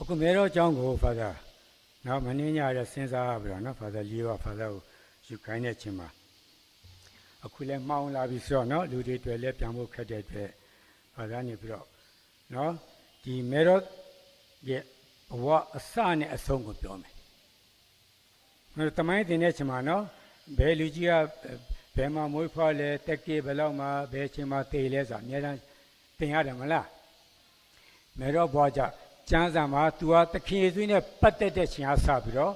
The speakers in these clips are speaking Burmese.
အခုမဲတော့အကြောင်းကိုဖာသာနော်မင်းညရစဉ်းစားရပြီတော့နော်ဖာသာလေးပါဖာသာကိုယူခိုင်းတဲ့ချင်းမှာအခုလဲမှောင်လာပြီဆိုတော့နော်လူတွေတွေ့လဲပြန်ဖို့ခက်တဲ့အတွက်ဖာသာနေပြီးတော့နော်ဒီမဲတော့ရဲ့ဘဝအစနဲ့အဆုံးကိုပြောမယ်။နော်တမိုင်းတင်တဲ့ချင်းမှာနော်ဘယ်လူကြီးကဘယ်မှာမွေးဖွားလဲတက်ကေဘယ်လောက်မှာဘယ်ချင်းမှာတည်လဲဆိုတာအများအားတင်ရတယ်မလား။မဲတော့ဘွားကြ ကျမ်းစာမှာ तू ဟာတခင်ယေရှုနဲ့ပတ်သက်တဲ့ချင်းအားစပြီးတော့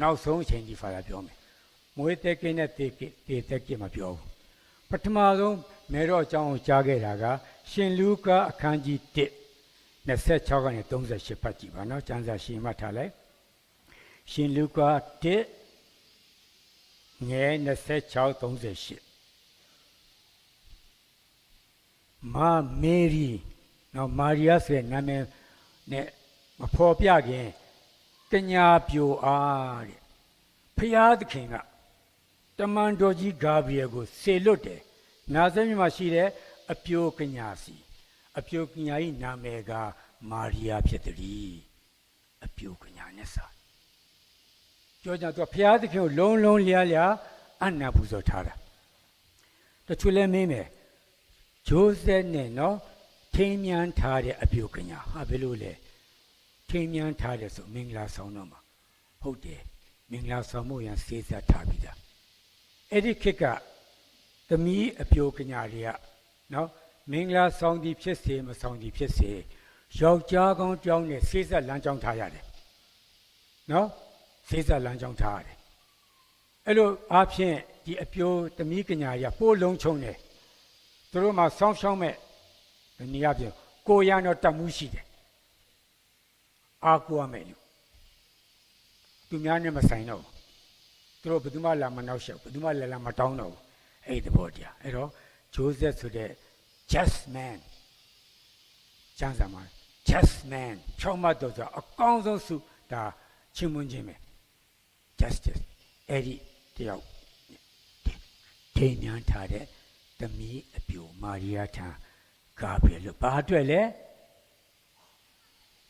နောက်ဆုံးအချိန်ဒီဖာသာပြောမယ်။မွေးတက်ကေနဲ့တေကေတေတက်ကေမပြောဘူး။ပထမဆုံးမဲတော့အကြောင်းကိုကြားခဲ့တာက ရှင်လူကာအခန်းကြီး1 26ကနေ38ဖတ်ကြည့်ပါနော်ကျမ်းစာရှင်မှတ်ထားလိုက်ရှင်လူကာ1ငယ်26 38မာမေရီနော်မာရီယာဆိုတဲ့နာမည် နဲ့မဖော်ပြခင်ကညာပြိုအားတဲ့ဖျားသခင်ကတမန်တော်ကြီးဂါဘရီယယ်ကိုဆေလွတ်တယ်နာဇရက်မြို့မှာရှိတဲ့အပြိုကညာစီအပြိုကညာ၏နာမည်ကမာရီယာဖြစ်သည်အပြိုကညာနဲ့စာကြောကြတော့ဘုရားသခင်ကိုလုံးလုံးလျားလျားအနံ့ပူဇော်ထားတာတချို့လည်းမင်းမယ်ဂျိုးဆက်နဲ့နော် ထိမ်းမြန်းထားတဲ့အပြိုကညာဟာဘယ်လိုလဲထိမ်းမြန်းထားတယ်ဆိုမင်္ဂလာဆောင်တော့မှာဟုတ်တယ်မင်္ဂလာဆောင်မှုရန်စေးစပ်ထားပြီးသားအဲ့ဒီခေတ်ကသမီးအပြိုကညာတွေကနော်မင်္ဂလာဆောင်သည်ဖြစ်စေမဆောင်သည်ဖြစ်စေယောက်ျားကောင်းကြောင်းနဲ့ဆေးဆက်လမ်းကြောင်းထားရတယ်နော်ဆေးဆက်လမ်းကြောင်းထားရတယ်အဲ့လိုအားဖြင့်ဒီအပြိုသမီးကညာရပိုးလုံးချုံတယ်သူတို့မှာဆောင်းရှောင်းမဲ့ ဒီနေရာပြင်ကိုရတော့တတ်မှုရှိတယ်အာကိုရမယ်လူသူများနဲ့မဆိုင်တော့ဘူးသူတို့ဘယ်သူမှလာမနောက်ရှောက်ဘယ်သူမှလည်းလာမတောင်းတော့ဘူးအဲ့ဒီသဘောတရားအဲ့တော့ဂျိုးဆက်ဆိုတဲ့ just man ကျမ်းစာမှာ just man ဖြောင့်မတ်တော်ဆိုအကောင်းဆုံးစုဒါချီးမွမ်းခြင်းပဲ justice အဲ့ဒီတယောက်ထိန်ညာထားတဲ့သမီးအပြိုမာရီယာထံ ဂါဘရီလို့ဘာအတွက်လဲ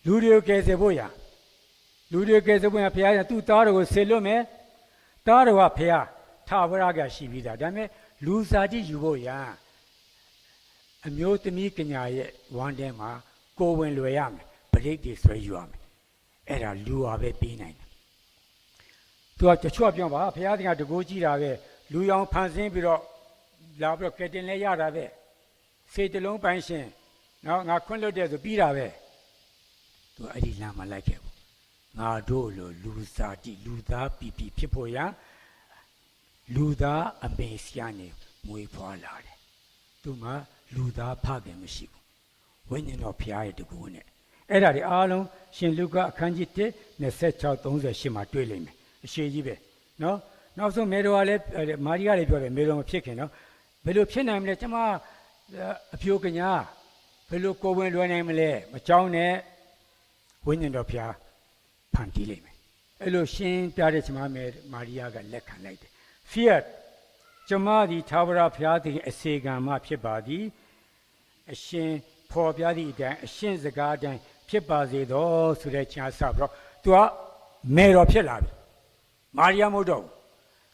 လူတွေကိုကယ်ဆယ်ဖို့ရလူတွေကယ်ဆယ်ဖို့ရဘုရားကသူ့သားတော်ကိုဆေလွတ်မယ်သားတော်ကဘုရားထာဝရကရှိပြီးသားဒါပေမဲ့လူစားတိယူဖို့ရအမျိုးသမီးကညာရဲ့ဝမ်းထဲမှာကိုယ်ဝင်လွယ်ရမယ်ပရိတ်တွေဆွဲယူရမယ်အဲ့ဒါလူဟာပဲပြီးနိုင်တယ်သူကတချို့ကပြောပါဘုရားသခင်ကတကိုးကြည့်တာပဲလူရောင်ဖန်ဆင်းပြီးတော့လာပြီးတော့ကယ်တင်လဲရတာပဲ စေတလုံးပိုင်းရှင်နော်ငါခွင့်လွတ်တယ်ဆိုပြီးတာပဲသူအဲ့ဒီလမ်းမှာလိုက်ခဲ့ဘူးငါတို့လိုလူစားတိလူသားပီပီဖြစ်ဖို့ရန်လူသားအမေစီကနေမွေးဖွားလာတယ်သူမှလူသားဖခင်မရှိဘူးဝိညာဉ်တော်ဖျားရဲ့တကူနဲ့အဲ့ဒါတွေအားလုံးရှင်လုကာအခန်းကြီး1 26 38မှာတွေ့လိမ့်မယ်အရှိကြီးပဲနော်နောက်ဆုံးမေတော်ကလည်းအဲ့မာရီကလည်းပြောတယ်မေတော်မဖြစ်ခင်နော်ဘယ်လိုဖြစ်နိုင်မလဲကျမ အဖြိုးကညာဘယ်လိုကိုယ်ဝင်လွယ်နိုင်မလဲမကြောင်းနဲ့ဝိညာဉ်တော်ဖျားဖန်တီးလိမ့်မယ်အဲ့လိုရှင်းပြတဲ့ကျမမေမာရီယာကလက်ခံလိုက်တယ် fear ကျမသည်သာဝရဘုရားသခင်အစေခံမှဖြစ်ပါသည်အရှင်ဖော်ပြသည့်အတိုင်းအရှင်စကားအတိုင်းဖြစ်ပါစေသောဆိုတဲ့ချာစပြီးတော့သူကမေတော်ဖြစ်လာပြီမာရိယမို့တော့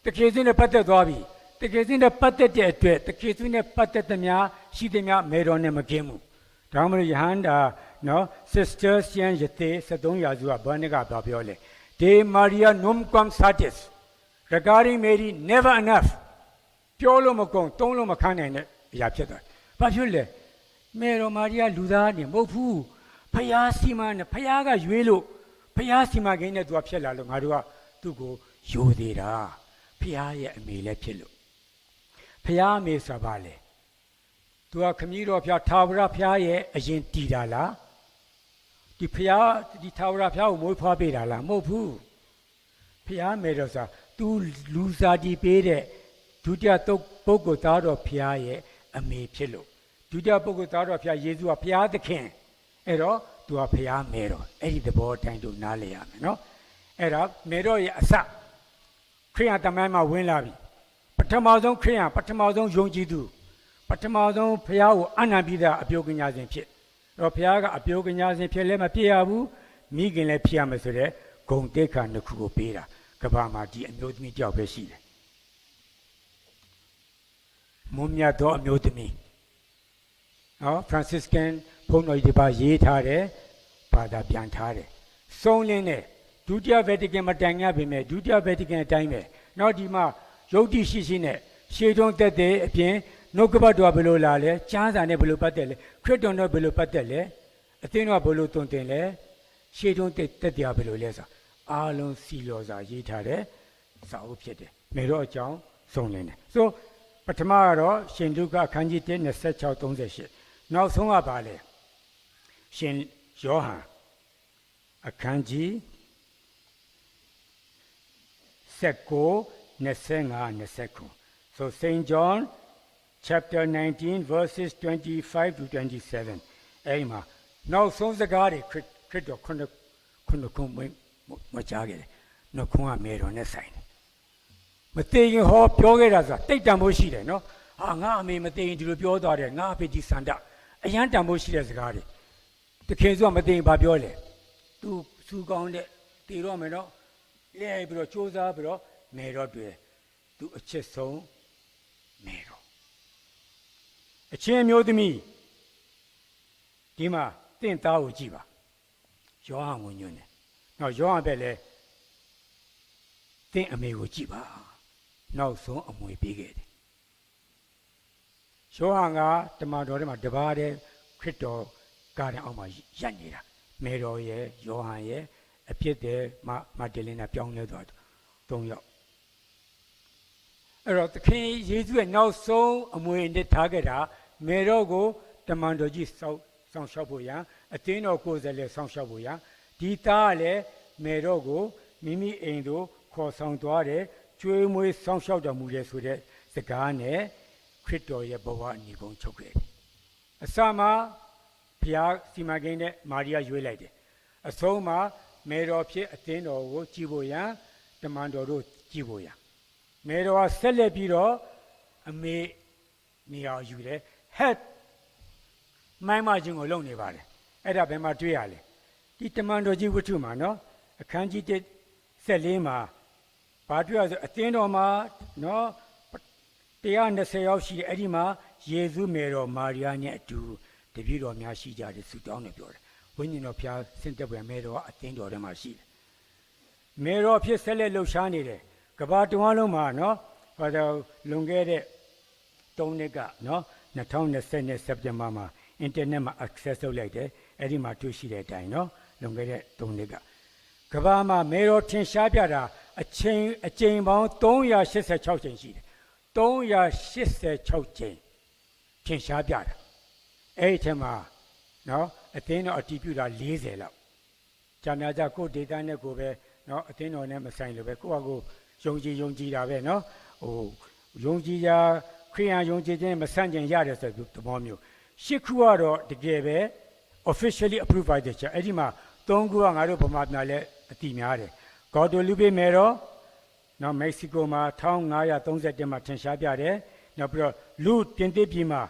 တခေစင်းနဲ့ပတ်သက်သွားပြီ တခေစင်းနဲ့ပတ်သက်တဲ့အတွက်တခေစင်းနဲ့ပတ်သက်သမျှရှိသမျှမေတော်နဲ့မကင်းဘူးဒါမှမဟုတ်ယဟန်တာနော် sister ရှန်ယသေ73ရာစုကဘာနဲ့ကပြောပြောလဲ de maria num quam satis regarding mary never enough ပြောလို့မကုန်သုံးလို့မခန်းနိုင်တဲ့အရာဖြစ်သွား။ဘာဖြစ်လဲ။မေတော်မာရီယာလူသားနေမဟုတ်ဘူး။ဖျားစီမနဲ့ဖျားကရွေးလို့ဖျားစီမကိန်းနဲ့သူကဖြစ်လာလို့ငါတို့ကသူ့ကိုယိုသေးတာ။ဖျားရဲ့အမေလည်းဖြစ်လို့ ဖျားအမေဆိုတာဘာလဲ။ तू ကခမည်းတော်ဖျားထာဝရဖျားရဲ့အရင်တည်တာလား။ဒီဖျားဒီထာဝရဖျားကိုမွေးဖွားပေးတာလားမဟုတ်ဘူး။ဖျားမေတော်ဆိုတာ तू လူစားကြည့်ပေးတဲ့ဒုတိယတုတ်ပုဂ္ဂိုလ်သားတော်ဖျားရဲ့အမေဖြစ်လို့ဒုတိယပုဂ္ဂိုလ်သားတော်ဖျားယေရှုကဖျားသခင်အဲ့တော့သူကဖျားမဲတော်အဲ့ဒီသဘောအတိုင်းတို့နားလည်ရမယ်နော်အဲ့ဒါမဲတော်ရဲ့အစခရိယတမန်မှာဝင်လာပြီ ပထမဆုံးခရိယပထမဆုံးယုံကြည်သူပထမဆုံးဖျားကိုအနံပြီးသားအပြုတ်ကညာစဉ်ဖြစ်အဲ့တော့ဖျားကအပြုတ်ကညာစဉ်ဖြစ်လဲမဖြစ်ရဘူးမိခင်လည်းဖြစ်ရမယ်ဆိုတဲ့ဂုံတိတ်ခါနှစ်ခုကိုပေးတာကဘာမှာဒီအမျိုးသမီးတယောက်ပဲရှိတယ်မွန်မြတ်သောအမျိုးသမီးနော် Franciscan ဘုန်းတော်ကြီးတစ်ပါးရေးထားတယ်ဘာသာပြန်ထားတယ်စုံလင်းတဲ့ဒုတိယဗက်တီကန်မတိုင်ရပါပဲဒုတိယဗက်တီကန်အတိုင်းပဲနောက်ဒီမှာ ယုတ်တိရှိရှိနဲ့ရှေးတုံးတက်တဲ့အပြင်နှုတ်ကပတ်တော်ဘယ်လိုလာလဲကျမ်းစာနဲ့ဘယ်လိုပတ်သက်လဲခရစ်တော်နဲ့ဘယ်လိုပတ်သက်လဲအသင်းတော်ဘယ်လိုတုံတင်လဲရှေးတုံးတက်တက်တရားဘယ်လိုလဲဆိုအားလုံးစီလော်စာရေးထားတဲ့စာအုပ်ဖြစ်တယ်မေတော့အကြောင်းစုံလင်းတယ်ဆိုပထမကတော့ရှင်လုကအခန်းကြီး1 26 38နောက်ဆုံးကပါလေရှင်ယောဟန်အခန်းကြီး19 25 29 so St John chapter 19 verses 25 to 27အဲ့ဒီမှာနောက်ဆုံးစကားတွေခရစ်ခရစ်တော်ခုနှစ်ခုနှစ်ခုမမကြားခဲ့တယ်နှုတ်ခွန်းကမေတော်နဲ့ဆိုင်တယ်မသိရင်ဟောပြောခဲ့တာဆိုတာတိတ်တန်ဖို့ရှိတယ်နော်ဟာငါအမေမသိရင်ဒီလိုပြောသွားတယ်ငါအဖေဒီစန္ဒအရန်တန်ဖို့ရှိတဲ့စကားတွေတခင်စုကမသိရင်ဘာပြောလဲသူစူကောင်းတဲ့တည်တော့မယ်နော်လဲပြီးတော့စူးစမ်းပြီးတော့ မေတော်တွေ့သူအချစ်ဆုံးမေတော်အချင်းမျိုးသမီးဒီမှာတင့်သားကိုကြည့်ပါယောဟန်ဝင်ညွန်းတယ်နောက်ယောဟန်ပဲလဲတင့်အမေကိုကြည့်ပါနောက်ဆုံးအမွေပေးခဲ့တယ်ယောဟန်ကတမန်တော်ထဲမှာတပါးတဲ့ခရစ်တော်ကားတဲ့အောက်မှာရပ်နေတာမေတော်ရဲ့ယောဟန်ရဲ့အဖြစ်တဲ့မမဒလင်နာပြောင်းလဲသွားတယ်၃ယောက် အဲ့တော့သခင်ယေရှုရဲ့နောက်ဆုံးအမွေအနှစ်ထားခဲ့တာမေတော်ကိုတမန်တော်ကြီးစောက်ဆောင်ရှောက်ဖို့ရန်အသင်းတော်ကိုယ်စားလှယ်ဆောင်ရှောက်ဖို့ရန်ဒီသားကလည်းမေတော်ကိုမိမိအိမ်သို့ခေါ်ဆောင်သွားတယ်ကျွေးမွေးဆောင်ရှောက်တော်မူတယ်ဆိုတဲ့စကားနဲ့ခရစ်တော်ရဲ့ဘဝအညီကုန်းချုပ်ခဲ့တယ်အစမှာဘုရားစီမံကိန်းနဲ့မာရိယာရွေးလိုက်တယ်အဆုံးမှာမေတော်ဖြစ်အသင်းတော်ကိုကြည်ဖို့ရန်တမန်တော်တို့ကြည်ဖို့ရန် မေတော်ကဆက်လက်ပြီးတော့အမေနေရာယူတယ် head မိုင်းမချင်းကိုလုံနေပါတယ်အဲ့ဒါဘယ်မှာတွေ့ရလဲဒီတမန်တော်ကြီးဝတ္ထုမှာနော်အခန်းကြီး14မှာဘာတွေ့ရဆိုအသင်းတော်မှာနော်120ယောက်ရှိတယ်အဲ့ဒီမှာယေရှုမေတော်မာရိယာနဲ့အတူတပည့်တော်များရှိကြတယ်ဆုတောင်းတယ်ပြောတယ်ဝိညာဉ်တော်ဖျားဆင့်တက်ပွေမေတော်ကအသင်းတော်ထဲမှာရှိတယ်မေတော်ဖြစ်ဆက်လက်လှုပ်ရှားနေတယ် ကဘာတဝန်းလုံးမှာနော်ဟောတော့လွန်ခဲ့တဲ့3နှစ်ကနော်2020နဲ့စက်တင်ဘာမှာ internet မှာ access လုပ်လိုက်တယ်အဲ့ဒီမှာတွေ့ရှိတဲ့အတိုင်းနော်လွန်ခဲ့တဲ့3နှစ်ကကဘာမှာမေတော်ထင်ရှားပြတာအချိန်အချိန်ပေါင်း386ချိန်ရှိတယ်386ချိန်ထင်ရှားပြတာအဲ့ဒီထဲမှာနော်အသင်းတော်အတည်ပြုတာ40လောက်ဂျာမြကြကိုဒေတာနဲ့ကိုပဲနော်အသင်းတော်နဲ့မဆိုင်လို့ပဲကိုယ့်ဟာကို ယုံကြည်ယုံကြည်တာပဲနော်ဟိုယုံကြည်ရာခရိယန်ယုံကြည်ခြင်းမဆန့်ကျင်ရတယ်ဆိုတဲ့သဘောမျိုးရှစ်ခုကတော့တကယ်ပဲ officially approved by the church အဲ့ဒီမှာသုံးခုကငါတို့ဗမာပြည်လဲအတိများတယ်ဂေါ်တိုလူပေမယ်တော့နော်မက္ကဆီကိုမှာ1531မှာထင်ရှားပြတယ်နောက်ပြီးတော့လူပြင်သစ်ပြည်မှာ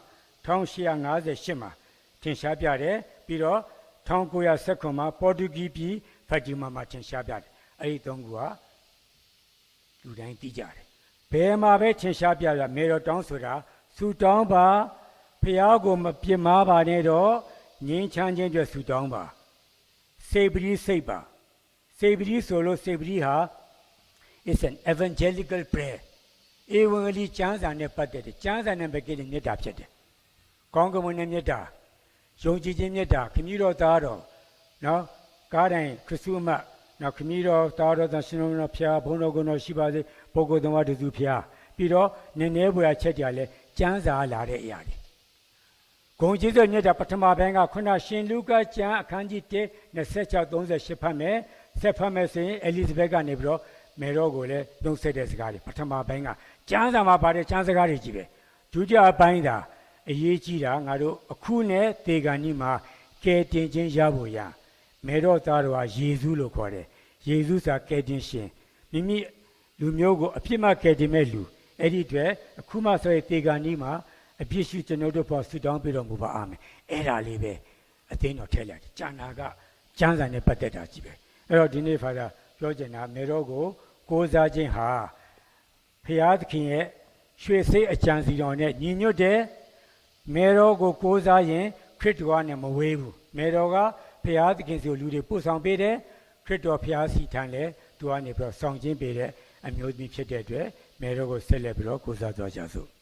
1858မှာထင်ရှားပြတယ်ပြီးတော့1919မှာပေါ်တူဂီပြည်ဖတ်ဂျီမာမှာထင်ရှားပြတယ်အဲ့ဒီသုံးခုက လူတိုင်းသိကြတယ်ဘယ်မှာပဲထင်ရှားပြရမေတော်တောင်းဆိုတာဆူတောင်းပါဖះကိုမပြစ်မှားပါနဲ့တော့ငင်းချမ်းခြင်းအတွက်ဆူတောင်းပါစေပတိစိတ်ပါစေပတိဆိုလို့စေပတိဟာ is an evangelical prayer ဧဝံဂေလိကျမ်းစာနဲ့ပတ်သက်တဲ့ကျမ်းစာနဲ့ပတ်သက်တဲ့မေတ္တာဖြစ်တယ်ကောင်းကင်ဘုံနဲ့မေတ္တာယုံကြည်ခြင်းမေတ္တာခမည်းတော်သားတော်နော်ကားတိုင်းခရစ်စုအမတ် နောက်ခမည်းတော်သားတော်သရှင်တော်ဖျားဘုန်းတော်ကုန်းတော်ရှိပါစေပုဂ္ဂိုလ်တော်တစုဖျားပြီးတော့နည်းနည်းဘွယ်ချက်ကြလဲကျမ်းစာလာတဲ့အရာတွေဂုံကျေးဇူးမြတ်တာပထမပိုင်းကခုနရှင်လူကကျမ်းအခန်းကြီး1 26 38ဖတ်မယ်ဆက်ဖတ်မယ်ဆိုရင်အဲလိဇဘက်ကနေပြီးတော့မေရောကိုလည်းနှုတ်ဆက်တဲ့စကားတွေပထမပိုင်းကကျမ်းစာမှာပါတဲ့ကျမ်းစကားတွေကြီးပဲဒုတိယပိုင်းသာအရေးကြီးတာငါတို့အခုနဲ့တေဂန်ကြီးမှာကဲတင်ခြင်းရဖို့ရ မေရောသားတော်ဟာယေရှုလို့ခေါ်တယ်ယေရှုစာကဲတင်ရှင်မိမိလူမျိုးကိုအပြစ်မှကဲတင်မဲ့လူအဲ့ဒီအတွက်အခုမှဆိုရင်တေဂန်ကြီးမှာအပြစ်ရှိကျွန်တော်တို့ပေါ်ဆူတောင်းပြတော်မူပါအာမင်အဲ့ဒါလေးပဲအသိတော်ထည့်လိုက်တယ်ကျန်တာကကျမ်းစာနဲ့ပတ်သက်တာကြီးပဲအဲ့တော့ဒီနေ့ဖာသာပြောချင်တာမေတော်ကိုကိုးစားခြင်းဟာဖရာသခင်ရဲ့ရွှေစိတ်အကြံစီတော်နဲ့ညီညွတ်တဲ့မေတော်ကိုကိုးစားရင်ခရစ်တော်နဲ့မဝေးဘူးမေတော်က ဖရာသခင်စီကိုလူတွေပို့ဆောင်ပေးတယ်ခရစ်တော်ဖရာစီထံလဲသူကနေပြီးတော့ဆောင်ခြင်းပေးတဲ့အမျိုးသမီးဖြစ်တဲ့အတွက်မေတော်ကိုဆက်လက်ပြီးတော့ကိုးစားသွားကြစို့